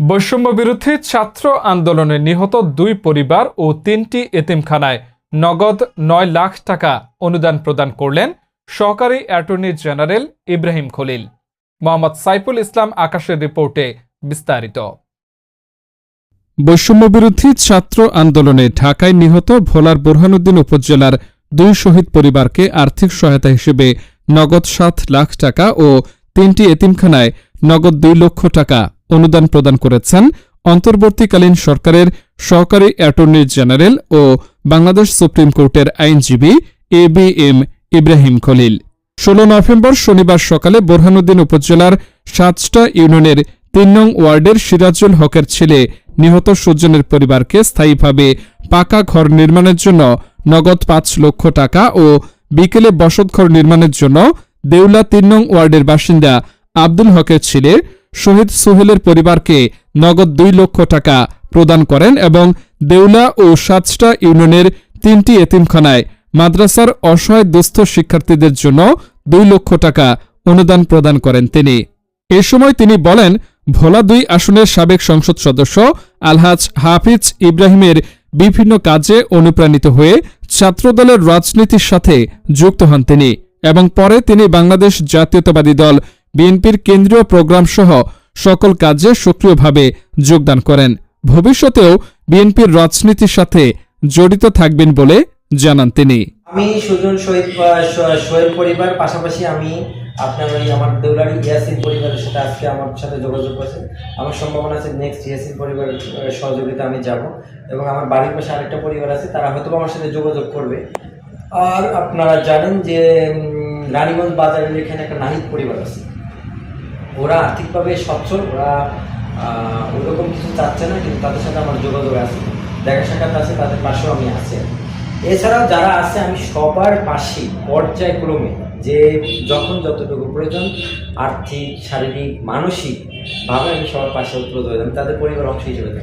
বৈষম্য বিরোধী ছাত্র আন্দোলনে নিহত দুই পরিবার ও তিনটি এতিমখানায় নগদ নয় লাখ টাকা অনুদান প্রদান করলেন সহকারী অ্যাটর্নি জেনারেল ইব্রাহিম খলিল। মোহাম্মদ সাইফুল ইসলাম আকাশের রিপোর্টে বিস্তারিত। বৈষম্য ছাত্র আন্দোলনে ঢাকায় নিহত ভোলার বোরহানুদ্দিন উপজেলার দুই শহীদ পরিবারকে আর্থিক সহায়তা হিসেবে নগদ সাত লাখ টাকা ও তিনটি এতিমখানায় নগদ দুই লক্ষ টাকা অনুদান প্রদান করেছেন অন্তর্বর্তীকালীন সরকারের সহকারী অ্যাটর্নি জেনারেল ও বাংলাদেশ সুপ্রিম কোর্টের আইনজীবী A B M Ibrahim Khalil. ষোলো নভেম্বর শনিবার সকালে বোরহানুদ্দিন উপজেলার সাতটা ইউনিয়নের তিন নং ওয়ার্ডের সিরাজুল হকের ছেলে নিহত সুজনের পরিবারকে স্থায়ীভাবে পাকা ঘর নির্মাণের জন্য নগদ পাঁচ লক্ষ টাকা ও বিকেলে বসতঘর নির্মাণের জন্য দেউলা তিন নং ওয়ার্ডের বাসিন্দা আব্দুল হকের ছেলে শহীদ সোহেলের পরিবারকে নগদ দুই লক্ষ টাকা প্রদান করেন এবং দেউলা ও সাতটা ইউনিয়নের তিনটি এতিমখানায় মাদ্রাসার অসহায় দুস্থ শিক্ষার্থীদের জন্য দুই লক্ষ টাকা অনুদান প্রদান করেন তিনি। এ সময় তিনি বলেন, ভোলা দুই আসনের সাবেক সংসদ সদস্য আলহাজ হাফিজ ইব্রাহিমের বিভিন্ন কাজে অনুপ্রাণিত হয়ে ছাত্রদলের রাজনীতির সাথে যুক্ত হন তিনি এবং পরে তিনি বাংলাদেশ জাতীয়তাবাদী দল বিএনপির কেন্দ্রীয় প্রোগ্রাম সহ সকল কাজে সক্রিয়ভাবে যোগদান করেন। ভবিষ্যতেও বিএনপির রাজনীতির সাথে জড়িত থাকবেন বলে জানান তিনি। আমি সুজন শহীদ আহ, শ- সোহেল পরিবার পাশাপাশি আমি আপনার ওই আমার দেউলারি ইয়াসিন পরিবারের সাথে আজকে আমার সাথে যোগাযোগ করেছে আমার সম্ভাবনা আছে নেক্সট ইয়াসিন পরিবারের সহযোগিতা আমি যাব এবং আমার বাড়ির পাশে আরেকটা পরিবার আছে তারা হয়তো আমার সাথে যোগাযোগ করবে। আর আপনারা জানেন যে রানীগঞ্জ বাজারের এখানে একটা নাহিদ পরিবার আছে। ওরা আর্থিকভাবে সচ্ছল, ওরা ওরকম কিছু চাচ্ছে না, কিন্তু তাদের সাথে আমার যোগাযোগ আছে। দেখা সাক্ষাৎ আছে, তাদের পাশেও আমি আছি। এছাড়াও যারা আছে, আমি সবার পাশে পর্যায়ক্রমে, যে যখন যতটুকু প্রয়োজন, আর্থিক, শারীরিক, মানসিকভাবে আমি সবার পাশে উত্তর আমি তাদের পরিবার অংশ হিসেবে